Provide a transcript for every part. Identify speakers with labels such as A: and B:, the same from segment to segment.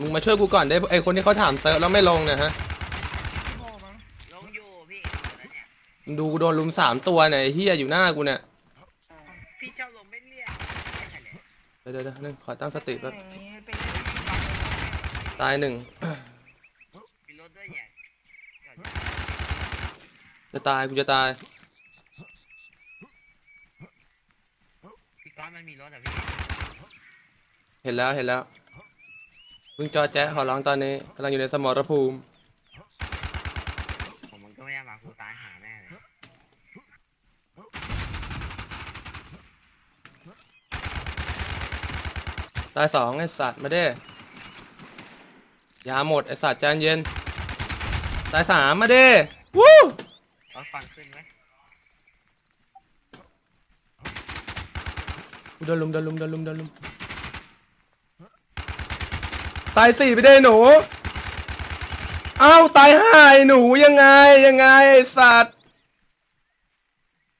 A: มึงมาช่วยกูก่อนได้ไอคนที่เขาถามเซิร์แล้วไม่ลงเนี่ยฮะ
B: โง่มั้ง
C: ลงอยู่พี่แล้วเนี่ย
A: มึงดูกูโดนลุมสามตัวเนี่ยเฮียอยู่หน้ากูเนี่ย
C: พี่ชอบลงไม่เรียกเดี๋
A: ยวเดี๋ยวนึงขอตั้งสติแป๊บ
B: อย่างนี้เป็นเรื่อน
A: ตายหนึ่งจะตายกูจะตาย
C: พี่ก้อนมันมีรถอะพี่
A: เห็นแล้วเห็นแล้วมึงจอแจ๊ะขอร้องตอนนี้กำลังอยู่ในสมรภูมิ
C: ผมมันก็ไม่ได้มากูตายหาแน่เลย
A: ตายสองไอสัตว์มาเด้ยาหมดไอสัตว์จานเย็น ตายสามมาเด้วู้
C: รถฟันขึ้นไหม
A: โดนลุมโดนลุมโดนลุมโดนลุม ตายสี่ไปเด้หนู เอ้าตายห้าไอ้หนูยังไงยังไงไอสัตว์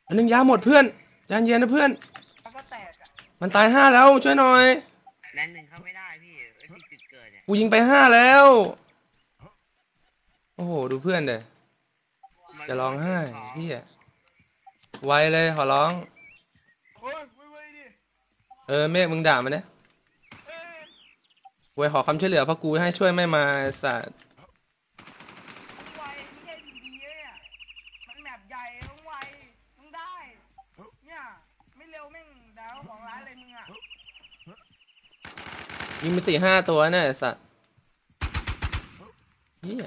A: อันนึงยาหมดเพื่อนจานเย็นนะเพื่อน
B: แล้วก็แตกอะ
A: มันตายห้าแล้วช่วยหน่อย
C: แลนหนึ่งเข้าไม่ได้พี่ไอ้ที่จุดเกิดเนี่ย
A: กูยิงไปห้าแล้ว โอ้โห ดูเพื่อนเด้จะร้องไห้เฮียไวเลยขอร้อง
B: โอ้ยเว้ยเว้ยดิ
A: เออเมฆมึงด่ามันเนี่ย
B: เอ้ย
A: เว้ยขอความช่วยเหลือเพราะกูให้ช่วยไม่มาไอ้สัตว์
B: ต้องไวไม่ใช่ดีๆเนี่ยมันแมปใหญ่ต้องไวต้องได้ เนี่ยไม่เร็วแม่งดาวของร้านเลยมึงอะ
A: ยิงไปสี่ห้าตัวเนี่ยไอ้สัตว์เฮีย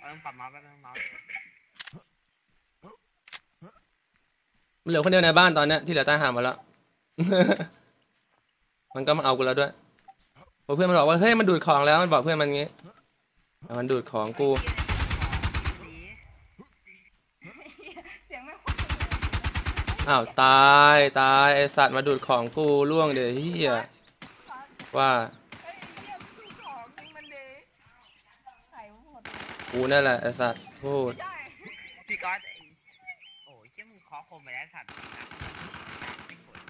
C: เอาต้องปรับเมาส์แป๊บนึงเมาส์
A: มันเหลือคนเดียวในบ้านตอนเนี้ยที่เหลือตายหาหมดแล้ว มันก็มาเอากูแล้วด้วยเพราะเพื่อนมันบอกว่าเฮ้ยมันดูดของแล้วมันบอกเพื่อนมันงี้แต่มันดูดของกู
B: เสียงไม่ค่อย
A: อ้าวตายตายไอสัตว์มาดูดของกูล่วงเดี๋ยวเฮียว่า
B: เฮ้ยเยี่ยมนคือของจริงมันดีใส่หมด
A: กูนั่นแหละไอสัตว์พูด
C: พี่ก้อนไอ้โอ้ย เจ้ามึงเคอคมไปแล้วสัตว์ไม่กด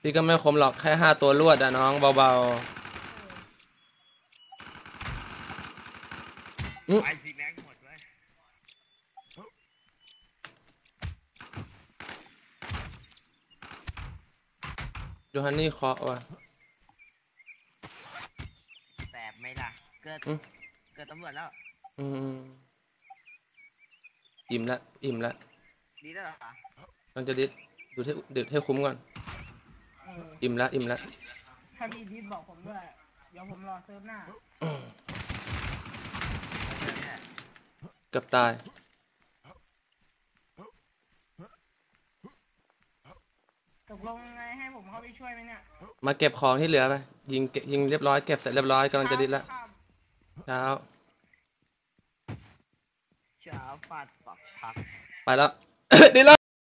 A: พี่ก็ไม่คมหรอกแค่ห้าตัวรวดอะน้องเบาอืม
C: ไอซีแม็กหมดเว้ย
A: ๆดูฮันนี่เคาะว่ะ
C: แสบไหมล่ะ เกิด
A: อืม
C: เกิดตำรวจแล้ว
A: อืมอิ่มละ อิ่มละ
C: ดีแล้วเหรอคะ
A: ต้องจะดิดดูให้ดึกให้คุ้มก่อน
B: เออ
A: อิ่มละอิ่มละ
B: ถ้ามีดิสบอกผมด้วย เดี๋ยวผมรอเซิร์ฟหน้า
A: เกือบตาย
B: ตกลงยังไงให้ผมเข้าไปช่วยไหมเนี่ย
A: มาเก็บของที่เหลือไปยิงเก็บยิงเรียบร้อยเก็บเสร็จเรียบร้อยกำลังจะดิดละ
B: ครับ
A: เช้า
C: เช้าฟาดปักพัก
A: ไปแล้ว ดิดละ